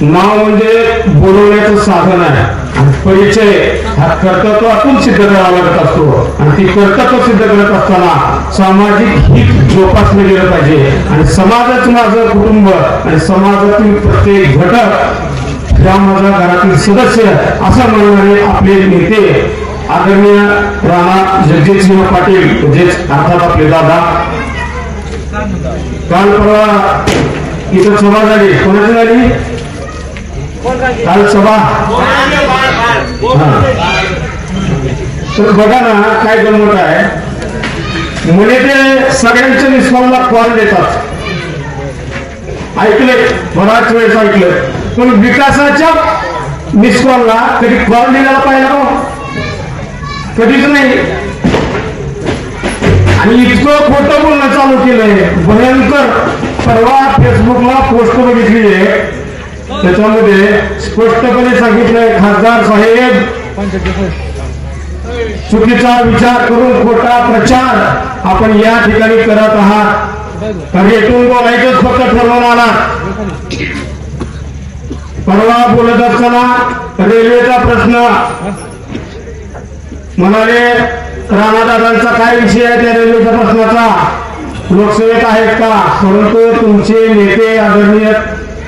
नाव म्हणजे बोलवण्याचं साधन आहे. आणि परिचय हा कर्तृत्वातून सिद्ध करावा लागत असतो. आणि ती कर्तृत्व सिद्ध करत असताना सामाजिक हित जोपासले गेलं पाहिजे. आणि समाजाचं माझं कुटुंब आणि समाजातील प्रत्येक घटक या माझ्या घरातील सदस्य असं म्हणणारे आपले नेते आदरणीय राणा जगजितसिंह पाटील म्हणजेच अर्थात आपले दादा. काल परवा इथं सभा झाली. कोणाची झाली? काल सभा. तर बघा ना काय गंमत आहे. मुले ते सगळ्यांच्या निष्कामला कॉल देतात. ऐकले बराच वेळेस ऐकलं. पण विकासाच्या निस्कॉलला कधी कॉल दिलेला पाहिला हो? कधीच नाही. आणि इतकं खोटं बोलणं चालू केलंय. भयंकर. परवा फेसबुकला पोस्ट बघितली आहे त्याच्यामध्ये स्पष्टपणे सांगितलंय खासदार साहेब चुकीचा विचार करून खोटा प्रचार आपण या ठिकाणी करत आहात. कारण येथून बोलायचंच फक्त ठरवून आला परवा बोलत असताना रेल्वेचा प्रश्न. म्हणाले राणादादांचा काय विषय आहे त्या रेल्वेच्या प्रश्नाचा? लोकसेवेत आहेत का? परंतु तुमचे नेते आदरणीय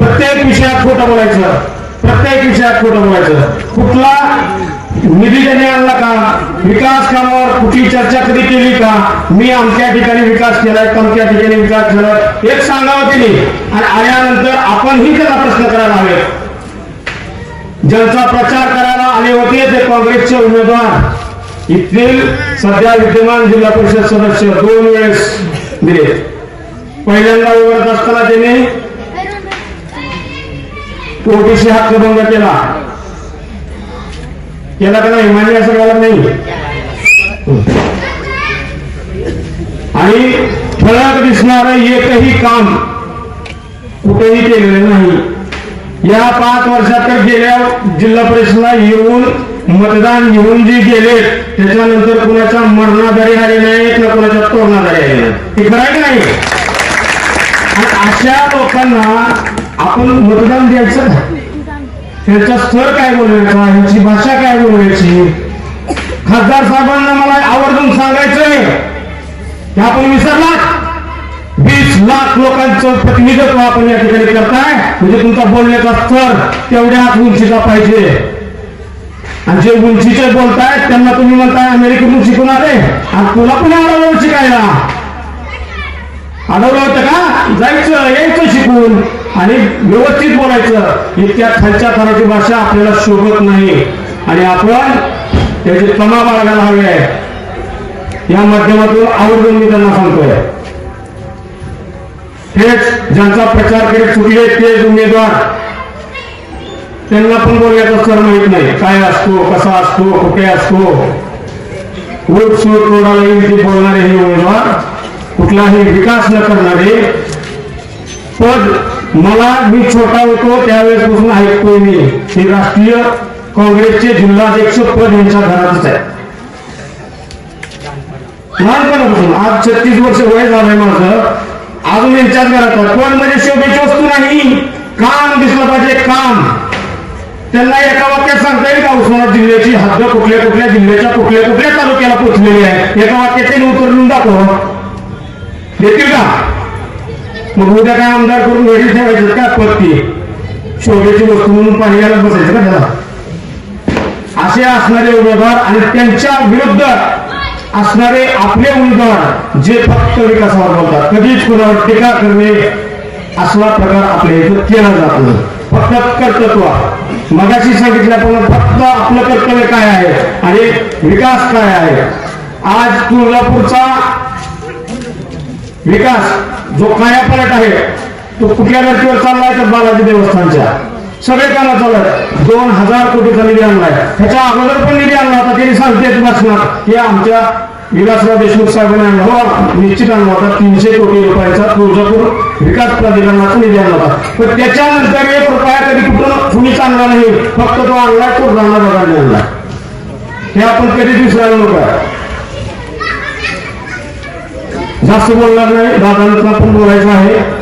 प्रत्येक विषयात खोटं बोलायचं. प्रत्येक विषयात खोटं बोलायचं. कुठला निधी त्याने आणला का? विकास कामावर कुठली चर्चा कधी केली का? मी आमच्या ठिकाणी विकास केलाय तमक्या ठिकाणी विकास केलाय एक सांगावं तिने आणि आल्यानंतर आपणही त्याला प्रश्न करायला हवे. ज्यांचा प्रचार करायला आले होते ते काँग्रेसचे उमेदवार. इथील सध्या विद्यमान जिल्हा परिषद सदस्य दोन वेळेस दिले. पहिल्यांदा उभारत असताना त्यांनी ओबीसी हक्कभंग केला. केला का नाही? मान्य असं कळलं नाही. आणि ठळक दिसणार एकही काम कुठेही केलेलं नाही. या पाच वर्षात तर गेल्या जिल्हा परिषदला येऊन मतदान घेऊन जे गेले त्याच्यानंतर कुणाच्या मरणाधारी आले नाहीत ना कुणाच्या तोरणाधारी आले नाही. हे खरं आहे की नाही? अशा लोकांना आपण मतदान द्यायचं. का? त्यांचा स्तर काय बोलायचा? ह्यांची भाषा काय बोलायची? खासदार साहेबांना मला आवर्जून सांगायचंय की आपण विसरला वीस लाख लोकांचं प्रतिनिधित्व आपण या ठिकाणी करताय. म्हणजे तुमचा बोलण्याचा स्तर तेवढ्याच उंचीचा पाहिजे. आणि जे उंचीचे बोलतायत त्यांना तुम्ही म्हणताय अमेरिकेतून शिकून आले आणि तुला पण आढळलं शिकायला? अडवलं होतं का? जायचं यायचं शिकून. आणि व्यवस्थित बोलायचं. इतक्या खालच्या थराची भाषा आपल्याला शोभत नाही. आणि आपण त्याची तमा बाळगायला हवी आहे या माध्यमातून आवर्जून मी त्यांना सांगतोय. हेच ज्यांचा प्रचार करीत चुकले तेच उमेदवार. त्यांना पण बोलण्याचा सर माहीत नाही. काय असतो कसा असतो कुठे असतो. उठ सूट रोडाला येईल ते बोलणारे हे उमेदवार. कुठलाही विकास न करणारे पद मला मी छोटा होतो त्यावेळेसपासून ऐकतोय मी हे राष्ट्रीय काँग्रेसचे जिल्हाध्यक्ष पद यांच्या घरातच आहे. लहानपणापासून आज छत्तीस वर्ष वय झालंय माझं अजून यांच्याच घरात पण म्हणजे शोभेची वस्तू नाही काम दिसलं पाहिजे काम त्यांना एका वाक्यात सांगता येईल का उस्मानाबाद जिल्ह्याची हद्द कुठल्या कुठल्या जिल्ह्याच्या कुठल्या कुठल्या तालुक्याला पोहोचलेली आहे? एका वाक्यात त्यांनी उतरून दाखव. देतील का? मग उद्या काय आमदार करून वेगळी ठेवायचं? का पत्ती शोभेची वस्तू म्हणून पाणी बसायचं का त्याला? असे असणारे उमेदवार आणि त्यांच्या विरुद्ध असणारे आपले उमेदवार जे फक्त विकासावर बोलतात. कधीच कुणावर टीका करणे असला प्रकार आपल्या इथं केला जात नाही. फक्त कर्तृत्व. मगाशी सांगितल्याप्रमाणे फक्त आपलं कर्तव्य काय आहे? आणि विकास काय आहे? आज तुळजापूरचा विकास जो कायापालट आहे तो कुठल्या धर्तीवर चाललाय तर बालाजी देवस्थानच्या? सगळे कामं चालत दोन हजार कोटीचा निधी आणलाय ह्याच्या अगोदर पण निधी आणला होता त्यांनी सांगते भाषणात की आमच्या विलासराव देशमुख साहेबांनी आणला हो निश्चित आणला होता तीनशे कोटी रुपयाचा तुळजापूर विकास प्राधिकरणाचा निधी आणला होता. पण त्याच्यानंतर एक रुपया कधी कुठं कुणीच आणला नाही फक्त तो आणलाय तो राणा बघायला आणला हे आपण कधी विसरायला नको जास्त बोलणार नाही दादांना पण बोलायचं आहे